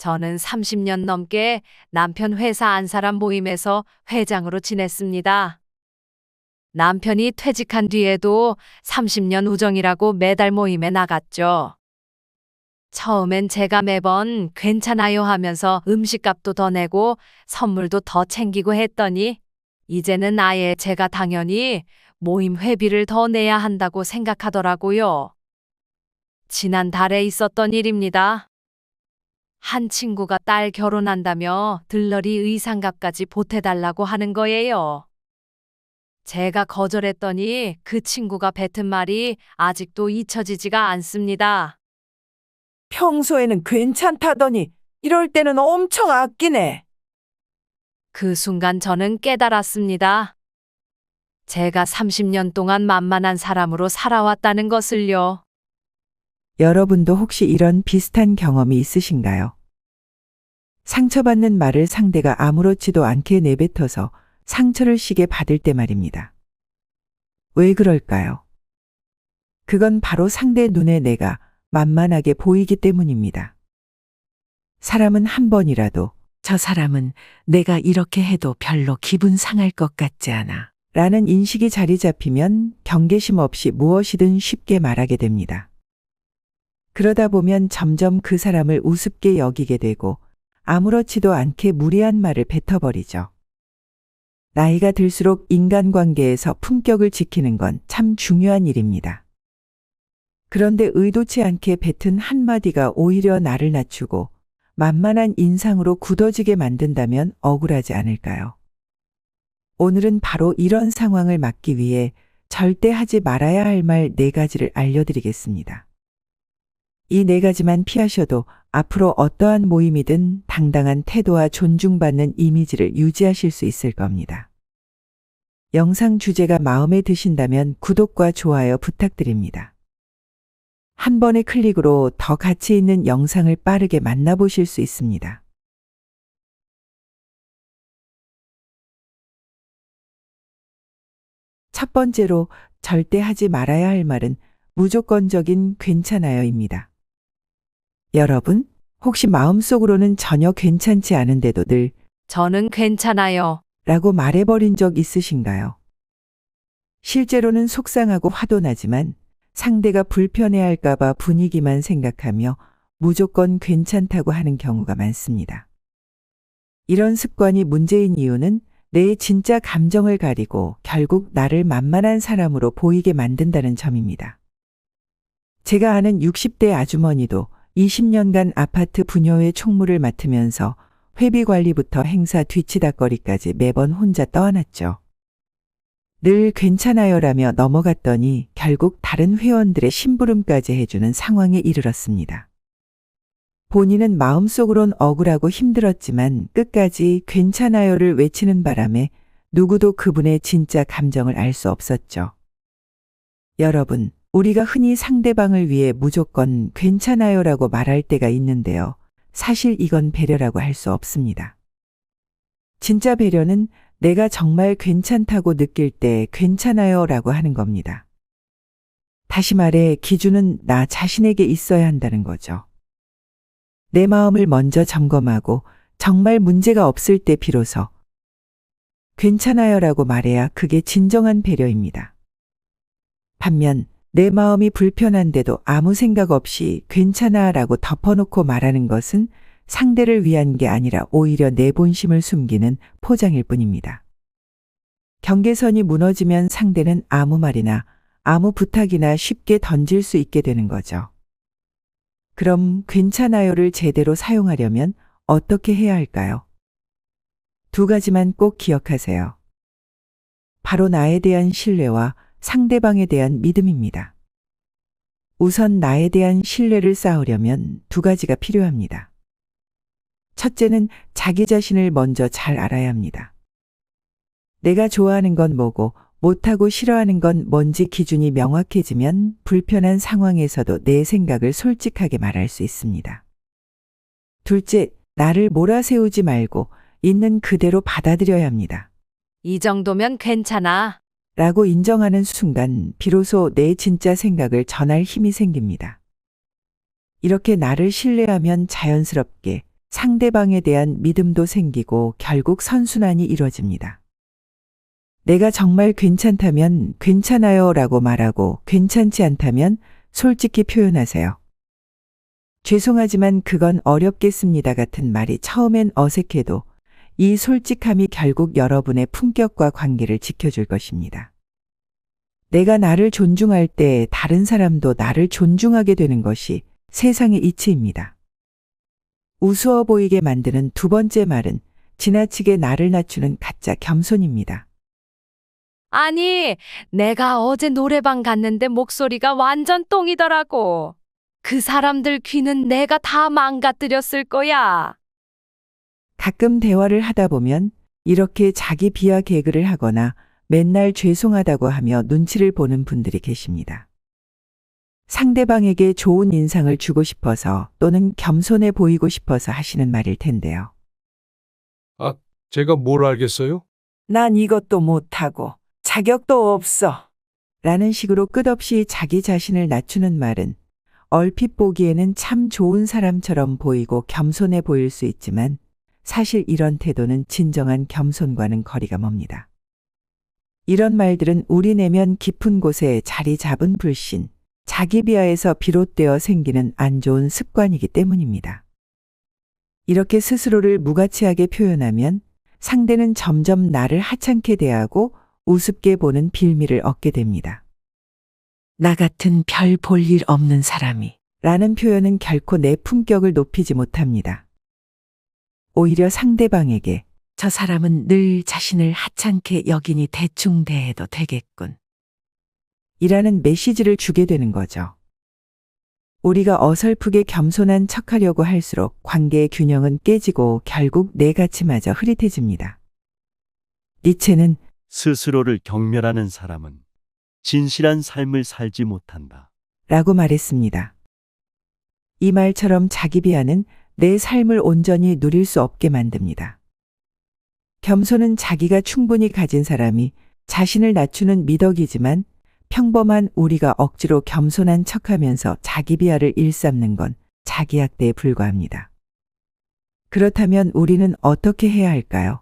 저는 30년 넘게 남편 회사 안 사람 모임에서 회장으로 지냈습니다. 남편이 퇴직한 뒤에도 30년 우정이라고 매달 모임에 나갔죠. 처음엔 제가 매번 괜찮아요 하면서 음식값도 더 내고 선물도 더 챙기고 했더니 이제는 아예 제가 당연히 모임 회비를 더 내야 한다고 생각하더라고요. 지난달에 있었던 일입니다. 한 친구가 딸 결혼한다며 들러리 의상값까지 보태달라고 하는 거예요. 제가 거절했더니 그 친구가 뱉은 말이 아직도 잊혀지지가 않습니다. 평소에는 괜찮다더니 이럴 때는 엄청 아끼네. 그 순간 저는 깨달았습니다. 제가 30년 동안 만만한 사람으로 살아왔다는 것을요. 여러분도 혹시 이런 비슷한 경험이 있으신가요? 상처받는 말을 상대가 아무렇지도 않게 내뱉어서 상처를 시게 받을 때 말입니다. 왜 그럴까요? 그건 바로 상대 눈에 내가 만만하게 보이기 때문입니다. 사람은 한 번이라도 저 사람은 내가 이렇게 해도 별로 기분 상할 것 같지 않아. 라는 인식이 자리 잡히면 경계심 없이 무엇이든 쉽게 말하게 됩니다. 그러다 보면 점점 그 사람을 우습게 여기게 되고 아무렇지도 않게 무례한 말을 뱉어버리죠. 나이가 들수록 인간관계에서 품격을 지키는 건 참 중요한 일입니다. 그런데 의도치 않게 뱉은 한마디가 오히려 나를 낮추고 만만한 인상으로 굳어지게 만든다면 억울하지 않을까요? 오늘은 바로 이런 상황을 막기 위해 절대 하지 말아야 할 말 네 가지를 알려드리겠습니다. 이 네 가지만 피하셔도 앞으로 어떠한 모임이든 당당한 태도와 존중받는 이미지를 유지하실 수 있을 겁니다. 영상 주제가 마음에 드신다면 구독과 좋아요 부탁드립니다. 한 번의 클릭으로 더 가치 있는 영상을 빠르게 만나보실 수 있습니다. 첫 번째로 절대 하지 말아야 할 말은 무조건적인 괜찮아요입니다. 여러분, 혹시 마음속으로는 전혀 괜찮지 않은데도 늘 저는 괜찮아요. 라고 말해버린 적 있으신가요? 실제로는 속상하고 화도 나지만 상대가 불편해할까봐 분위기만 생각하며 무조건 괜찮다고 하는 경우가 많습니다. 이런 습관이 문제인 이유는 내 진짜 감정을 가리고 결국 나를 만만한 사람으로 보이게 만든다는 점입니다. 제가 아는 60대 아주머니도 20년간 아파트 분여회 총무를 맡으면서 회비 관리부터 행사 뒤치다거리까지 매번 혼자 떠안았죠. 늘 괜찮아요라며 넘어갔더니 결국 다른 회원들의 심부름까지 해주는 상황에 이르렀습니다. 본인은 마음속으론 억울하고 힘들었지만 끝까지 괜찮아요를 외치는 바람에 누구도 그분의 진짜 감정을 알 수 없었죠. 여러분, 우리가 흔히 상대방을 위해 무조건 괜찮아요라고 말할 때가 있는데요. 사실 이건 배려라고 할 수 없습니다. 진짜 배려는 내가 정말 괜찮다고 느낄 때 괜찮아요라고 하는 겁니다. 다시 말해 기준은 나 자신에게 있어야 한다는 거죠. 내 마음을 먼저 점검하고 정말 문제가 없을 때 비로소 괜찮아요라고 말해야 그게 진정한 배려입니다. 반면 내 마음이 불편한데도 아무 생각 없이 괜찮아 라고 덮어놓고 말하는 것은 상대를 위한 게 아니라 오히려 내 본심을 숨기는 포장일 뿐입니다. 경계선이 무너지면 상대는 아무 말이나 아무 부탁이나 쉽게 던질 수 있게 되는 거죠. 그럼 괜찮아요를 제대로 사용하려면 어떻게 해야 할까요? 두 가지만 꼭 기억하세요. 바로 나에 대한 신뢰와 상대방에 대한 믿음입니다. 우선 나에 대한 신뢰를 쌓으려면 두 가지가 필요합니다. 첫째는 자기 자신을 먼저 잘 알아야 합니다. 내가 좋아하는 건 뭐고 못하고 싫어하는 건 뭔지 기준이 명확해지면 불편한 상황에서도 내 생각을 솔직하게 말할 수 있습니다. 둘째, 나를 몰아세우지 말고 있는 그대로 받아들여야 합니다. 이 정도면 괜찮아. 라고 인정하는 순간 비로소 내 진짜 생각을 전할 힘이 생깁니다. 이렇게 나를 신뢰하면 자연스럽게 상대방에 대한 믿음도 생기고 결국 선순환이 이루어집니다. 내가 정말 괜찮다면 괜찮아요 라고 말하고 괜찮지 않다면 솔직히 표현하세요. 죄송하지만 그건 어렵겠습니다 같은 말이 처음엔 어색해도 이 솔직함이 결국 여러분의 품격과 관계를 지켜줄 것입니다. 내가 나를 존중할 때 다른 사람도 나를 존중하게 되는 것이 세상의 이치입니다. 우스워 보이게 만드는 두 번째 말은 지나치게 나를 낮추는 가짜 겸손입니다. 아니, 내가 어제 노래방 갔는데 목소리가 완전 똥이더라고. 그 사람들 귀는 내가 다 망가뜨렸을 거야. 가끔 대화를 하다 보면 이렇게 자기 비하 개그를 하거나 맨날 죄송하다고 하며 눈치를 보는 분들이 계십니다. 상대방에게 좋은 인상을 주고 싶어서 또는 겸손해 보이고 싶어서 하시는 말일 텐데요. 제가 뭘 알겠어요? 난 이것도 못하고 자격도 없어. 라는 식으로 끝없이 자기 자신을 낮추는 말은 얼핏 보기에는 참 좋은 사람처럼 보이고 겸손해 보일 수 있지만 사실 이런 태도는 진정한 겸손과는 거리가 멉니다. 이런 말들은 우리 내면 깊은 곳에 자리 잡은 불신, 자기 비하에서 비롯되어 생기는 안 좋은 습관이기 때문입니다. 이렇게 스스로를 무가치하게 표현하면 상대는 점점 나를 하찮게 대하고 우습게 보는 빌미를 얻게 됩니다. 나 같은 별 볼 일 없는 사람이 라는 표현은 결코 내 품격을 높이지 못합니다. 오히려 상대방에게 저 사람은 늘 자신을 하찮게 여기니 대충 대해도 되겠군. 이라는 메시지를 주게 되는 거죠. 우리가 어설프게 겸손한 척하려고 할수록 관계의 균형은 깨지고 결국 내 가치마저 흐릿해집니다. 니체는 스스로를 경멸하는 사람은 진실한 삶을 살지 못한다. 라고 말했습니다. 이 말처럼 자기 비하는 내 삶을 온전히 누릴 수 없게 만듭니다. 겸손은 자기가 충분히 가진 사람이 자신을 낮추는 미덕이지만 평범한 우리가 억지로 겸손한 척하면서 자기 비하를 일삼는 건 자기 학대에 불과합니다. 그렇다면 우리는 어떻게 해야 할까요?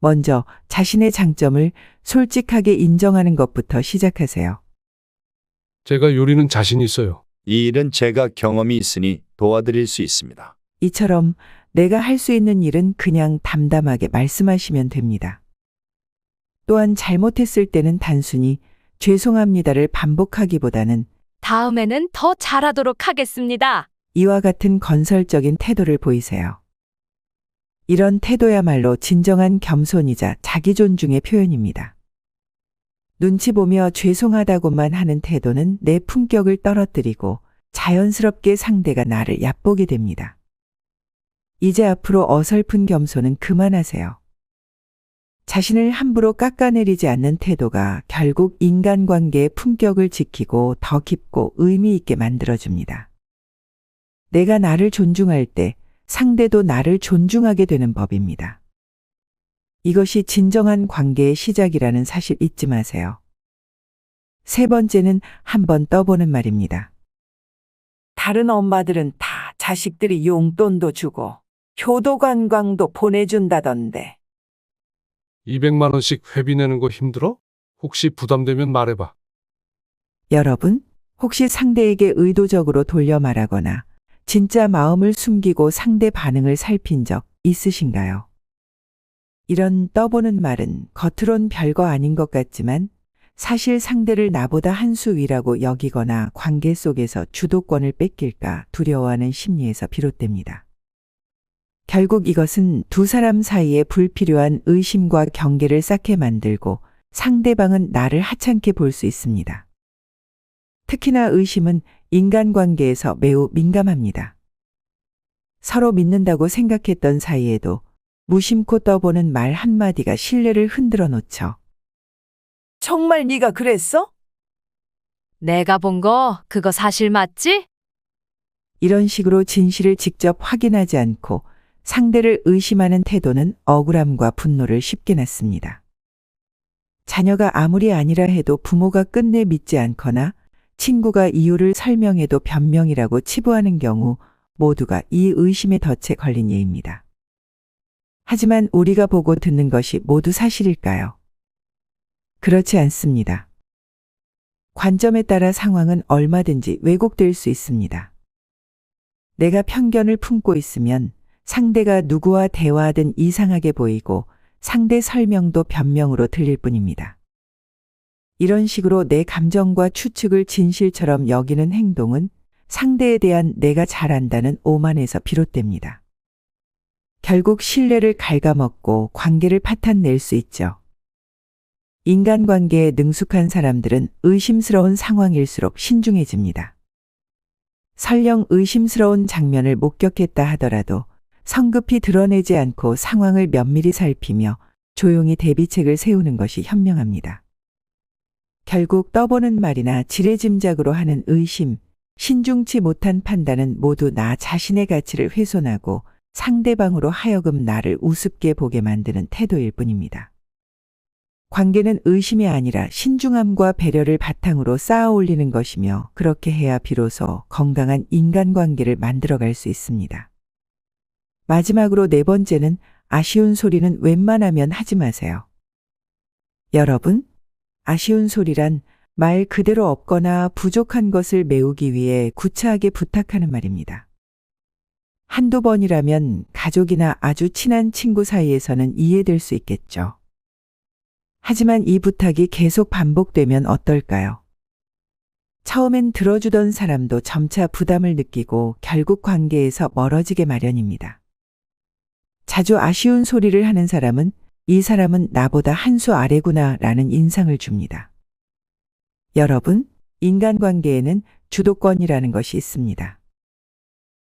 먼저 자신의 장점을 솔직하게 인정하는 것부터 시작하세요. 제가 요리는 자신 있어요. 이 일은 제가 경험이 있으니 도와드릴 수 있습니다. 이처럼 내가 할 수 있는 일은 그냥 담담하게 말씀하시면 됩니다. 또한 잘못했을 때는 단순히 죄송합니다를 반복하기보다는 다음에는 더 잘하도록 하겠습니다. 이와 같은 건설적인 태도를 보이세요. 이런 태도야말로 진정한 겸손이자 자기 존중의 표현입니다. 눈치 보며 죄송하다고만 하는 태도는 내 품격을 떨어뜨리고 자연스럽게 상대가 나를 얕보게 됩니다. 이제 앞으로 어설픈 겸손은 그만하세요. 자신을 함부로 깎아내리지 않는 태도가 결국 인간관계의 품격을 지키고 더 깊고 의미 있게 만들어줍니다. 내가 나를 존중할 때 상대도 나를 존중하게 되는 법입니다. 이것이 진정한 관계의 시작이라는 사실 잊지 마세요. 세 번째는 한번 떠보는 말입니다. 다른 엄마들은 다 자식들이 용돈도 주고 효도 관광도 보내준다던데. 200만 원씩 회비 내는 거 힘들어? 혹시 부담되면 말해봐. 여러분, 혹시 상대에게 의도적으로 돌려 말하거나 진짜 마음을 숨기고 상대 반응을 살핀 적 있으신가요? 이런 떠보는 말은 겉으론 별거 아닌 것 같지만 사실 상대를 나보다 한 수 위라고 여기거나 관계 속에서 주도권을 뺏길까 두려워하는 심리에서 비롯됩니다. 결국 이것은 두 사람 사이에 불필요한 의심과 경계를 쌓게 만들고 상대방은 나를 하찮게 볼 수 있습니다. 특히나 의심은 인간관계에서 매우 민감합니다. 서로 믿는다고 생각했던 사이에도 무심코 떠보는 말 한마디가 신뢰를 흔들어 놓죠. 정말 네가 그랬어? 내가 본 거 그거 사실 맞지? 이런 식으로 진실을 직접 확인하지 않고 상대를 의심하는 태도는 억울함과 분노를 쉽게 낳습니다. 자녀가 아무리 아니라 해도 부모가 끝내 믿지 않거나 친구가 이유를 설명해도 변명이라고 치부하는 경우 모두가 이 의심의 덫에 걸린 예입니다. 하지만 우리가 보고 듣는 것이 모두 사실일까요? 그렇지 않습니다. 관점에 따라 상황은 얼마든지 왜곡될 수 있습니다. 내가 편견을 품고 있으면 상대가 누구와 대화하든 이상하게 보이고 상대 설명도 변명으로 들릴 뿐입니다. 이런 식으로 내 감정과 추측을 진실처럼 여기는 행동은 상대에 대한 내가 잘 안다는 오만에서 비롯됩니다. 결국 신뢰를 갉아먹고 관계를 파탄낼 수 있죠. 인간관계에 능숙한 사람들은 의심스러운 상황일수록 신중해집니다. 설령 의심스러운 장면을 목격했다 하더라도 성급히 드러내지 않고 상황을 면밀히 살피며 조용히 대비책을 세우는 것이 현명합니다. 결국 떠보는 말이나 지레짐작으로 하는 의심, 신중치 못한 판단은 모두 나 자신의 가치를 훼손하고 상대방으로 하여금 나를 우습게 보게 만드는 태도일 뿐입니다. 관계는 의심이 아니라 신중함과 배려를 바탕으로 쌓아 올리는 것이며 그렇게 해야 비로소 건강한 인간관계를 만들어갈 수 있습니다. 마지막으로 네 번째는 아쉬운 소리는 웬만하면 하지 마세요. 여러분, 아쉬운 소리란 말 그대로 없거나 부족한 것을 메우기 위해 구차하게 부탁하는 말입니다. 한두 번이라면 가족이나 아주 친한 친구 사이에서는 이해될 수 있겠죠. 하지만 이 부탁이 계속 반복되면 어떨까요? 처음엔 들어주던 사람도 점차 부담을 느끼고 결국 관계에서 멀어지게 마련입니다. 자주 아쉬운 소리를 하는 사람은 이 사람은 나보다 한 수 아래구나 라는 인상을 줍니다. 여러분, 인간관계에는 주도권이라는 것이 있습니다.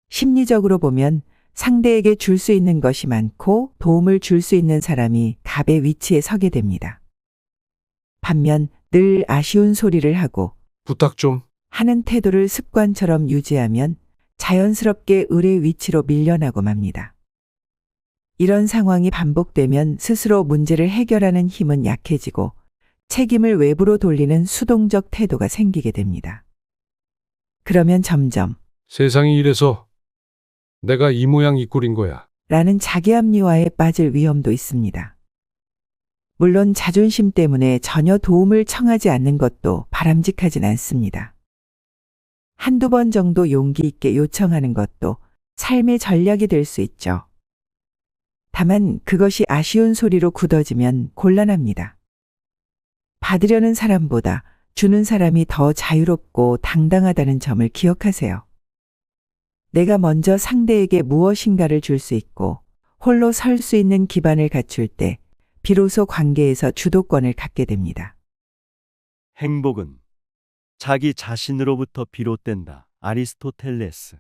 심리적으로 보면 상대에게 줄 수 있는 것이 많고 도움을 줄 수 있는 사람이 갑의 위치에 서게 됩니다. 반면 늘 아쉬운 소리를 하고 부탁 좀. 하는 태도를 습관처럼 유지하면 자연스럽게 을의 위치로 밀려나고 맙니다. 이런 상황이 반복되면 스스로 문제를 해결하는 힘은 약해지고 책임을 외부로 돌리는 수동적 태도가 생기게 됩니다. 그러면 점점 세상이 이래서 내가 이 모양 이 꼴인 거야. 라는 자기합리화에 빠질 위험도 있습니다. 물론 자존심 때문에 전혀 도움을 청하지 않는 것도 바람직하진 않습니다. 한두 번 정도 용기 있게 요청하는 것도 삶의 전략이 될 수 있죠. 다만 그것이 아쉬운 소리로 굳어지면 곤란합니다. 받으려는 사람보다 주는 사람이 더 자유롭고 당당하다는 점을 기억하세요. 내가 먼저 상대에게 무엇인가를 줄 수 있고 홀로 설 수 있는 기반을 갖출 때 비로소 관계에서 주도권을 갖게 됩니다. 행복은 자기 자신으로부터 비롯된다. 아리스토텔레스.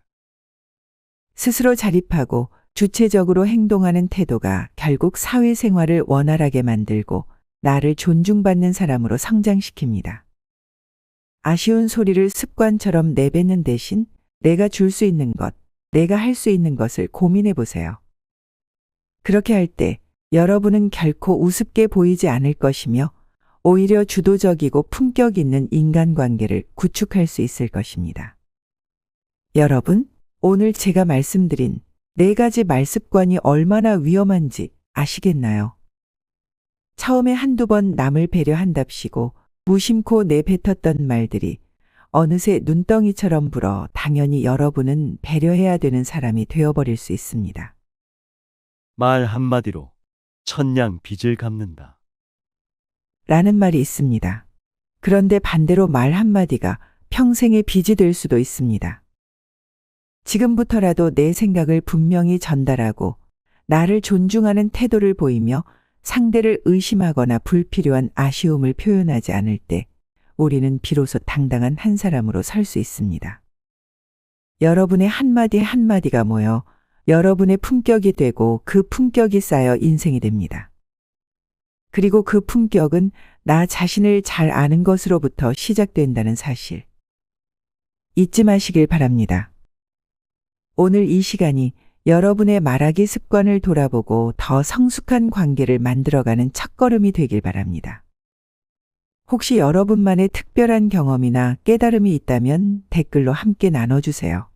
스스로 자립하고 주체적으로 행동하는 태도가 결국 사회생활을 원활하게 만들고 나를 존중받는 사람으로 성장시킵니다. 아쉬운 소리를 습관처럼 내뱉는 대신 내가 줄 수 있는 것, 내가 할 수 있는 것을 고민해 보세요. 그렇게 할 때 여러분은 결코 우습게 보이지 않을 것이며 오히려 주도적이고 품격 있는 인간관계를 구축할 수 있을 것입니다. 여러분, 오늘 제가 말씀드린 네 가지 말습관이 얼마나 위험한지 아시겠나요? 처음에 한두 번 남을 배려한답시고 무심코 내뱉었던 말들이 어느새 눈덩이처럼 불어 당연히 여러분은 배려해야 되는 사람이 되어버릴 수 있습니다. 말 한마디로 천냥 빚을 갚는다. 라는 말이 있습니다. 그런데 반대로 말 한마디가 평생의 빚이 될 수도 있습니다. 지금부터라도 내 생각을 분명히 전달하고 나를 존중하는 태도를 보이며 상대를 의심하거나 불필요한 아쉬움을 표현하지 않을 때 우리는 비로소 당당한 한 사람으로 설 수 있습니다. 여러분의 한마디 한마디가 모여 여러분의 품격이 되고 그 품격이 쌓여 인생이 됩니다. 그리고 그 품격은 나 자신을 잘 아는 것으로부터 시작된다는 사실. 잊지 마시길 바랍니다. 오늘 이 시간이 여러분의 말하기 습관을 돌아보고 더 성숙한 관계를 만들어가는 첫걸음이 되길 바랍니다. 혹시 여러분만의 특별한 경험이나 깨달음이 있다면 댓글로 함께 나눠주세요.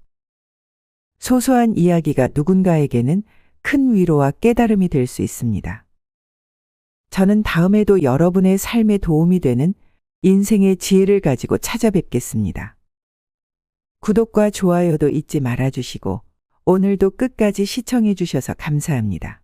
소소한 이야기가 누군가에게는 큰 위로와 깨달음이 될 수 있습니다. 저는 다음에도 여러분의 삶에 도움이 되는 인생의 지혜를 가지고 찾아뵙겠습니다. 구독과 좋아요도 잊지 말아주시고 오늘도 끝까지 시청해 주셔서 감사합니다.